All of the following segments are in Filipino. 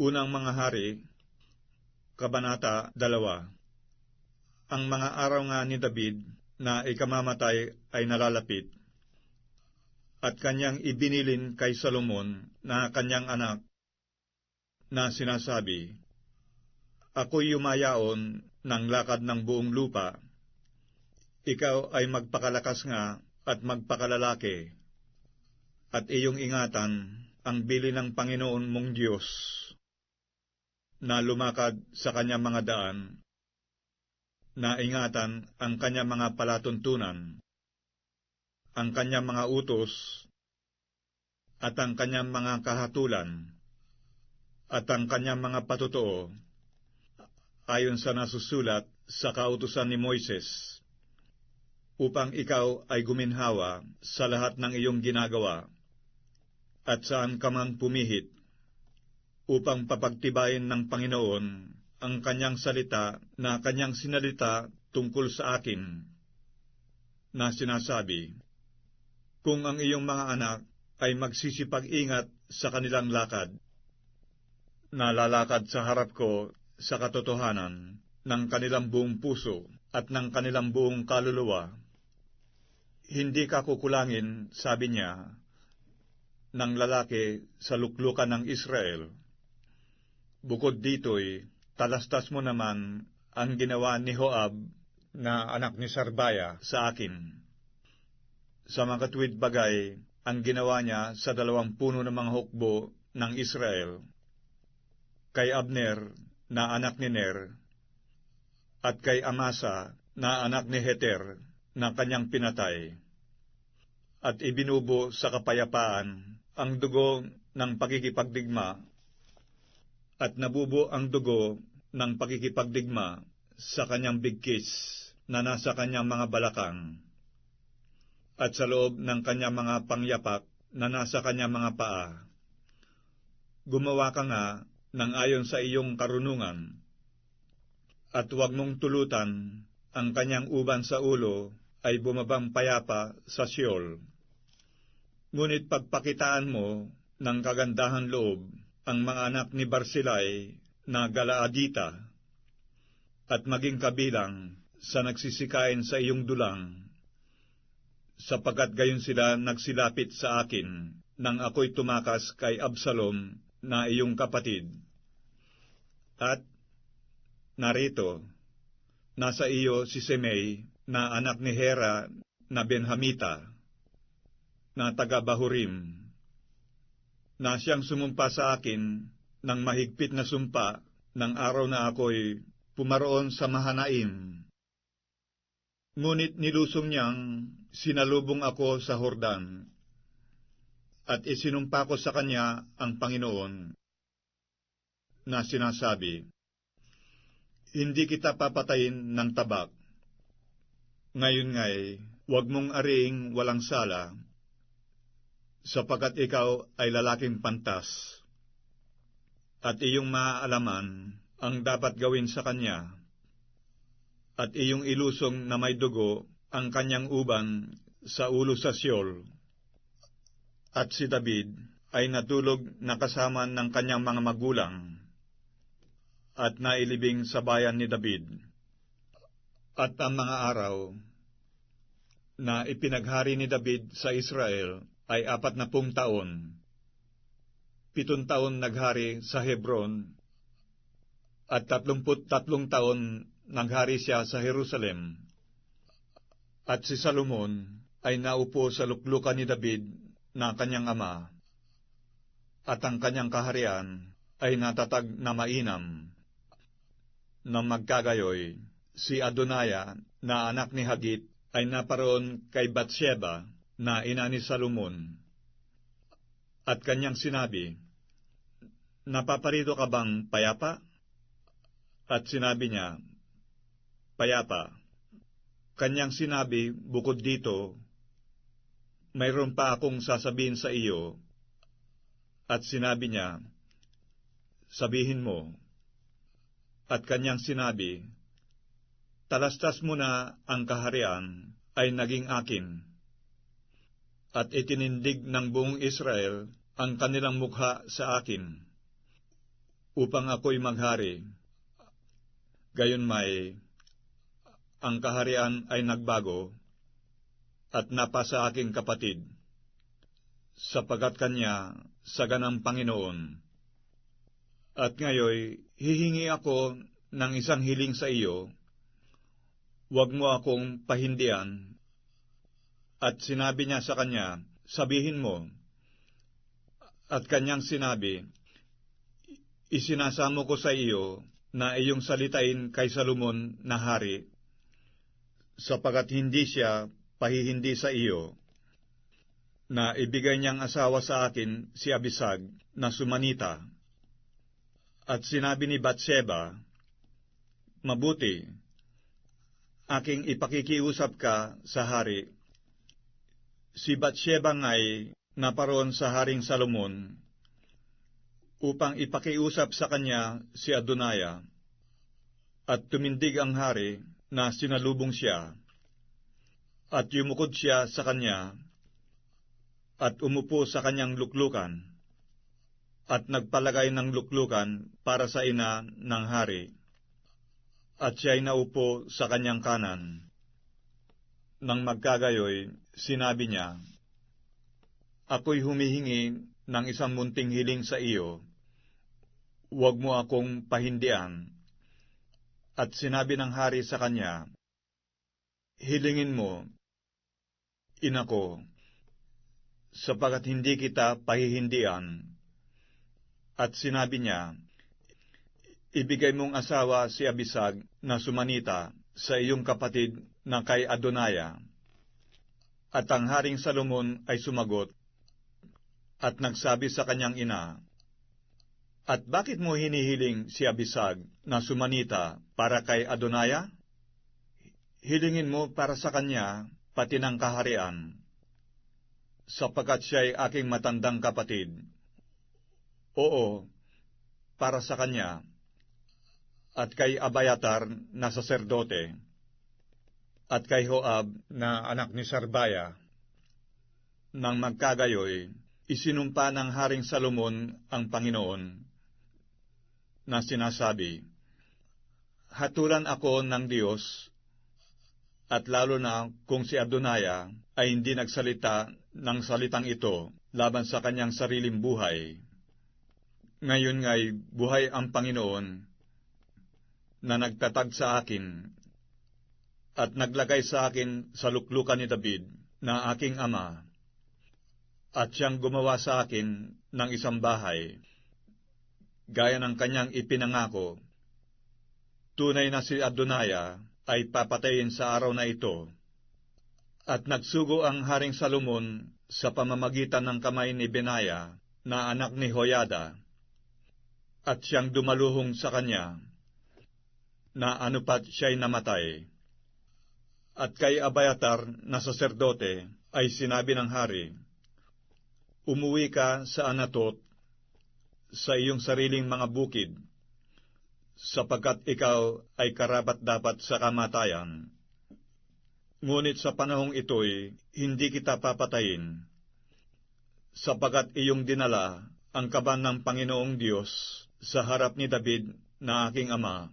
Unang mga hari, Kabanata 2 Ang mga araw nga ni David na ikamamatay ay nalalapit, at kanyang ibinilin kay Salomon na kanyang anak, na sinasabi, Ako'y yumayaon ng lakad ng buong lupa, ikaw ay magpakalakas nga at magpakalalaki, at iyong ingatan ang bili ng Panginoon mong Diyos, na lumakad sa kanyang mga daan, na ingatan ang kanyang mga palatuntunan, ang kanyang mga utos, at ang kanyang mga kahatulan, at ang kanyang mga patutuo, ayon sa nasusulat sa kautusan ni Moises, upang ikaw ay guminhawa sa lahat ng iyong ginagawa, at saan ka man pumihit, upang papagtibayin ng Panginoon ang kanyang salita na kanyang sinalita tungkol sa akin, na sinasabi, Kung ang iyong mga anak ay magsisipag-ingat sa kanilang lakad, na lalakad sa harap ko sa katotohanan ng kanilang buong puso at ng kanilang buong kaluluwa, hindi ka kukulangin, sabi niya, ng lalaki sa luklukan ng Israel. Bukod dito'y, talastas mo naman ang ginawa ni Hoab na anak ni Sarbaya sa akin. Sa mga tuwid bagay, ang ginawa niya sa dalawang puno ng mga hukbo ng Israel, kay Abner na anak ni Ner, at kay Amasa na anak ni Heter na kanyang pinatay, at ibinubo sa kapayapaan ang dugo ng pagkikipagdigma, at nabubo ang dugo ng pagkikipagdigma sa kanyang bigkis na nasa kanyang mga balakang, at sa loob ng kanyang mga pangyapak na nasa kanyang mga paa. Gumawa ka nga ng ayon sa iyong karunungan, at huwag mong tulutan ang kanyang uban sa ulo ay bumabang payapa sa Sheol. Ngunit pagpakitaan mo ng kagandahan loob ang mga anak ni Barsilay na Galaadita, at maging kabilang sa nagsisikain sa iyong dulang, sapagkat gayon sila nagsilapit sa akin nang ako'y tumakas kay Absalom na iyong kapatid. At narito, nasa iyo si Semei na anak ni Hera na Benhamita, na taga Bahurim, na siyang sumumpa sa akin ng mahigpit na sumpa ng araw na ako'y pumaroon sa Mahanaim. Ngunit nilusong niyang sinalubong ako sa Hordan, at isinumpa ko sa kanya ang Panginoon, na sinasabi, Hindi kita papatayin ng tabak. Ngayon nga'y, huwag mong ariing walang sala, sapagat ikaw ay lalaking pantas, at iyong maaalaman ang dapat gawin sa kanya, at iyong ilusong na may dugo ang kanyang uban sa ulo sa Siol. At si David ay natulog na kasama ng kanyang mga magulang, at nailibing sa bayan ni David. At ang mga araw na ipinaghari ni David sa Israel ay apat na pung taon. Pitong taon naghari sa Hebron, at tatlumput tatlong taon naghari siya sa Jerusalem. At si Salomon ay naupo sa luklukan ni David na kanyang ama, at ang kanyang kaharian ay natatag na mainam. Nang magkagayoy, si Adonaya na anak ni Hagit ay naparoon kay Bathsheba na ina ni Salomon. At kanyang sinabi, Napaparito ka bang payapa? At sinabi niya, Payapa. Kanyang sinabi, bukod dito, mayroon pa akong sasabihin sa iyo. At sinabi niya, Sabihin mo. At kanyang sinabi, Talastas mo na ang kaharian ay naging akin at itinindig ng buong Israel ang kanilang mukha sa akin. upang ako'y maghari. Gayon may, ang kaharian ay nagbago at napasa aking kapatid, sapagat kanya sa ganang Panginoon. At ngayoy, hihingi ako ng isang hiling sa iyo, huwag mo akong pahindian. At sinabi niya sa kanya, sabihin mo, at kanyang sinabi, Isinasamo ko sa iyo na iyong salitain kay Salomon na hari, sapagat hindi siya pahihindi sa iyo, na ibigay niyang asawa sa akin si Abisag na sumanita. At sinabi ni Batseba, Mabuti, aking ipakikiusap ka sa hari. Si Batseba nga'y naparoon sa Haring Salomon upang ipakiusap sa kanya si Adonaya. At tumindig ang hari na sinalubong siya. At yumukod siya sa kanya at umupo sa kanyang luklukan at nagpalagay ng luklukan para sa ina ng hari. At siya'y naupo sa kanyang kanan. Nang magkagayoy, sinabi niya, Ako'y humihingi ng isang munting hiling sa iyo. Huwag mo akong pahindian. At sinabi ng hari sa kanya, Hilingin mo, inako, sapagat hindi kita pahihindian. At sinabi niya, Ibigay mong asawa si Abisag na sumanita sa iyong kapatid na kay Adonaya. At ang Haring Salomon ay sumagot at nagsabi sa kanyang ina, At bakit mo hinihiling si Abisag na sumanita para kay Adonaya? Hilingin mo para sa kanya pati ng kaharian, sapagkat siya'y aking matandang kapatid. Oo, para sa kanya, at kay Abayatar na saserdote, at kay Hoab na anak ni Sarbaya. Nang magkagayoy, isinumpa ng Haring Salomon ang Panginoon na sinasabi, Hatulan ako ng Diyos, at lalo na kung si Adonaya ay hindi nagsalita ng salitang ito laban sa kanyang sariling buhay. Ngayon nga'y buhay ang Panginoon na nagtatag sa akin at naglagay sa akin sa luklukan ni David na aking ama at siyang gumawa sa akin ng isang bahay gaya ng kanyang ipinangako. Tunay na si Adonaya ay papatayin sa araw na ito. At nagsugo ang Haring Salomon sa pamamagitan ng kamay ni Benaya na anak ni Hoyada, at siyang dumaluhong sa kanya na anupat siya'y namatay. At kay Abayatar na saserdote ay sinabi ng hari, Umuwi ka sa Anatot, sa iyong sariling mga bukid, sapagkat ikaw ay karapat dapat sa kamatayan. Ngunit sa panahong ito'y hindi kita papatayin, sapagat iyong dinala ang kaban ng Panginoong Diyos sa harap ni David na aking ama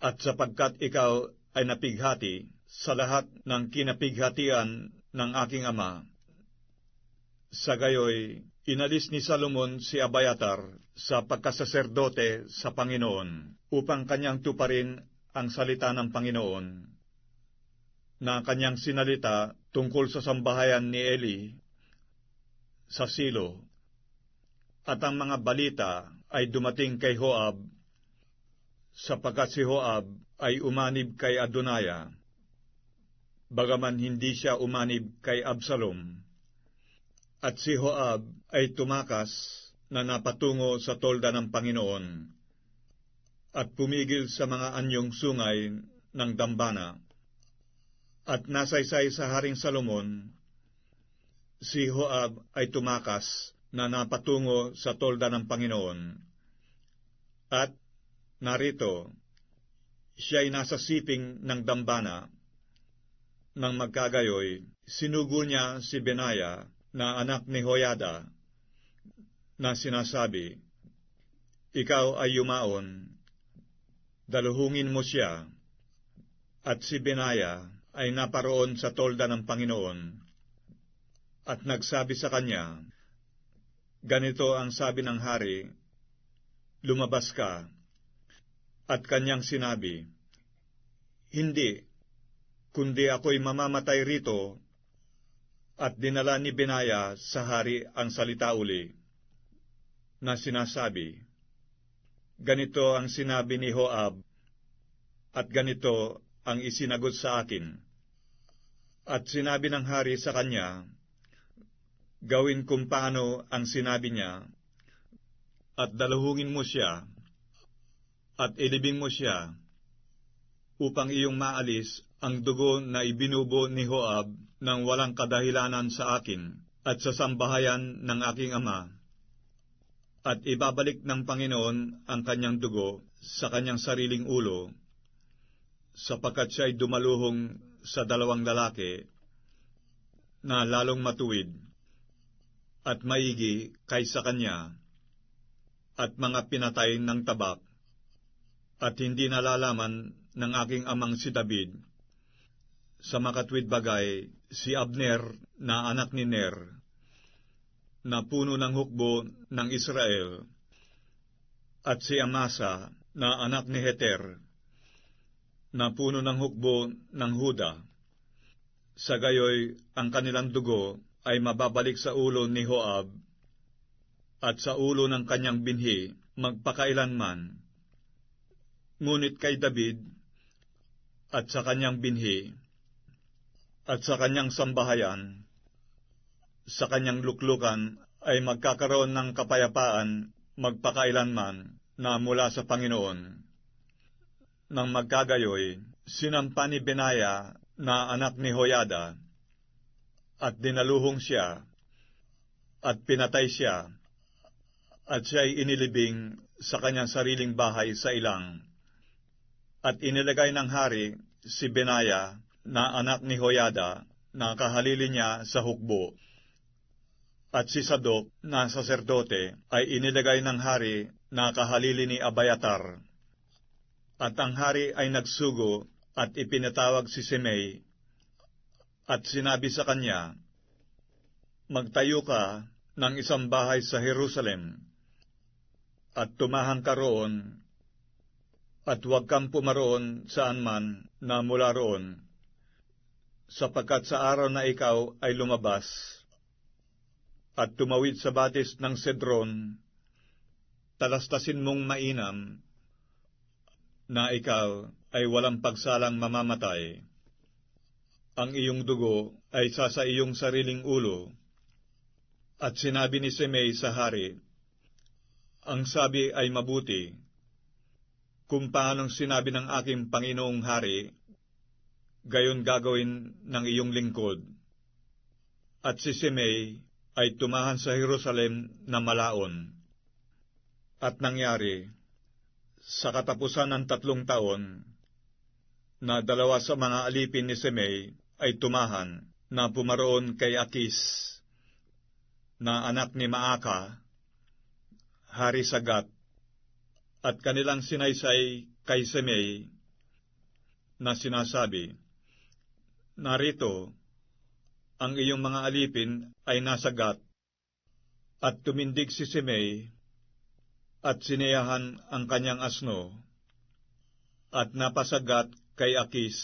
at sapagkat ikaw ay napighati sa lahat ng kinapighatian ng aking ama. Sa gayoy, inalis ni Salomon si Abayatar sa pagkasaserdote sa Panginoon upang kanyang tuparin ang salita ng Panginoon na kanyang sinalita tungkol sa sambahayan ni Eli sa Silo. At ang mga balita ay dumating kay Hoab sapagkat si Hoab ay umanib kay Adonaya, bagaman hindi siya umanib kay Absalom. At si Hoab ay tumakas na napatungo sa tolda ng Panginoon, at pumigil sa mga anyong sungay ng dambana. At nasaysay sa Haring Salomon, si Hoab ay tumakas na napatungo sa tolda ng Panginoon. At Narito, siya'y nasa siping ng dambana. Nang magkagayoy, sinugo niya si Benaya na anak ni Hoyada, na sinasabi, ikaw ay yumaon, daluhungin mo siya, at si Benaya ay naparoon sa tolda ng Panginoon, at nagsabi sa kanya, Ganito ang sabi ng hari, Lumabas ka, at kanyang sinabi, Hindi, kundi ako'y mamamatay rito, at dinala ni Benaya sa hari ang salita uli, na sinasabi, Ganito ang sinabi ni Joab, at ganito ang isinagot sa akin. At sinabi ng hari sa kanya, Gawin kung paano ang sinabi niya, at daluhungin mo siya, at ilibing mo siya, upang iyong maalis ang dugo na ibinubo ni Joab ng walang kadahilanan sa akin at sa sambahayan ng aking ama. At ibabalik ng Panginoon ang kanyang dugo sa kanyang sariling ulo, sapagkat siya ay dumaluhong sa dalawang lalaki na lalong matuwid at maigi kaysa kanya at mga pinatay ng tabak at hindi nalalaman ng aking amang si David. Sa makatwid bagay, si Abner na anak ni Ner, na puno ng hukbo ng Israel, at si Amasa na anak ni Heter, na puno ng hukbo ng Huda. Sa gayoy, ang kanilang dugo ay mababalik sa ulo ni Joab at sa ulo ng kanyang binhi magpakailanman. Ngunit kay David at sa kanyang binhi at sa kanyang sambahayan, sa kanyang luklukan ay magkakaroon ng kapayapaan magpakailanman na mula sa Panginoon. Nang magkagayoy, sinampa ni Benaya na anak ni Hoyada, at dinaluhong siya, at pinatay siya, at siya ay inilibing sa kanyang sariling bahay sa ilang. At inilagay ng hari si Benaya na anak ni Hoyada na kahalili niya sa hukbo. At si Sadok na saserdote ay inilagay ng hari na kahalili ni Abayatar. At ang hari ay nagsugo at ipinatawag si Simei at sinabi sa kanya, Magtayo ka ng isang bahay sa Jerusalem at tumahang ka roon, at huwag kang pumaroon saan man na mula roon, sapagkat sa araw na ikaw ay lumabas, at tumawid sa batis ng Sedron, talastasin mong mainam, na ikaw ay walang pagsalang mamamatay. Ang iyong dugo ay sa sa iyong sariling ulo. At sinabi ni Semei sa hari, ang sabi ay mabuti. Kung paanong sinabi ng aking Panginoong Hari, gayon gagawin ng iyong lingkod. At si Simei ay tumahan sa Jerusalem na malaon. At nangyari, sa katapusan ng tatlong taon, na dalawa sa mga alipin ni Simei ay tumahan na pumaroon kay Akis, na anak ni Maaka, hari sa Gat, at kanilang sinaysay kay Semei na sinasabi, Narito, ang iyong mga alipin ay nasa Gat, at tumindig si Semei, at sineyahan ang kanyang asno, at napasagat kay Akis,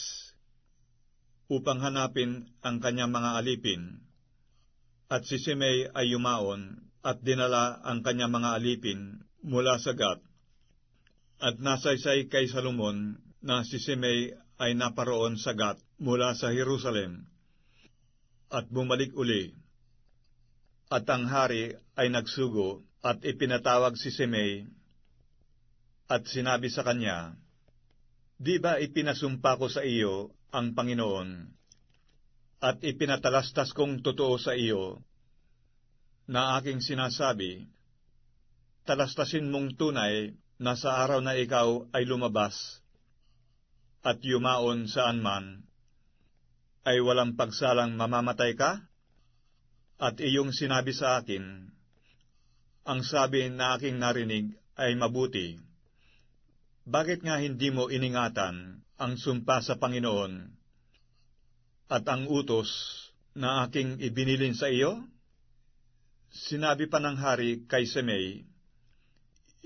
upang hanapin ang kanyang mga alipin. At si Semei ay yumaon at dinala ang kanyang mga alipin mula sa Gat. At nasaysay kay Salomon na si Simei ay naparoon sa Gat mula sa Jerusalem. At bumalik uli. At ang hari ay nagsugo at ipinatawag si Simei at sinabi sa kanya, Di ba ipinasumpa ko sa iyo ang Panginoon at ipinatalastas kong totoo sa iyo na aking sinasabi, talastasin mong tunay na sa araw na ikaw ay lumabas at yumaon saan man, ay walang pagsalang mamamatay ka? At iyong sinabi sa akin, ang sabi na aking narinig ay mabuti. Bakit nga hindi mo iningatan ang sumpa sa Panginoon at ang utos na aking ibinilin sa iyo? Sinabi pa ng hari kay Semei,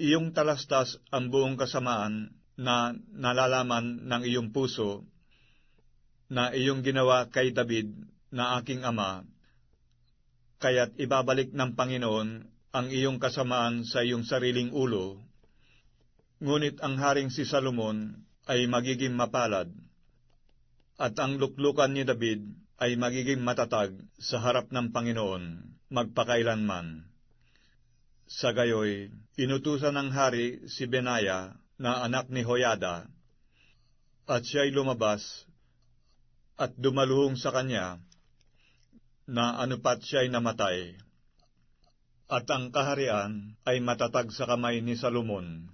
Iyong talastas ang buong kasamaan na nalalaman ng iyong puso na iyong ginawa kay David na aking ama, kaya't ibabalik ng Panginoon ang iyong kasamaan sa iyong sariling ulo. Ngunit ang haring si Salomon ay magiging mapalad, at ang luklukan ni David ay magiging matatag sa harap ng Panginoon magpakailanman. Sa gayoy, inutusan ng hari si Benaya na anak ni Hoyada, at siya'y lumabas at dumaluhong sa kanya na anupat siya'y namatay. At ang kaharian ay matatag sa kamay ni Salomon.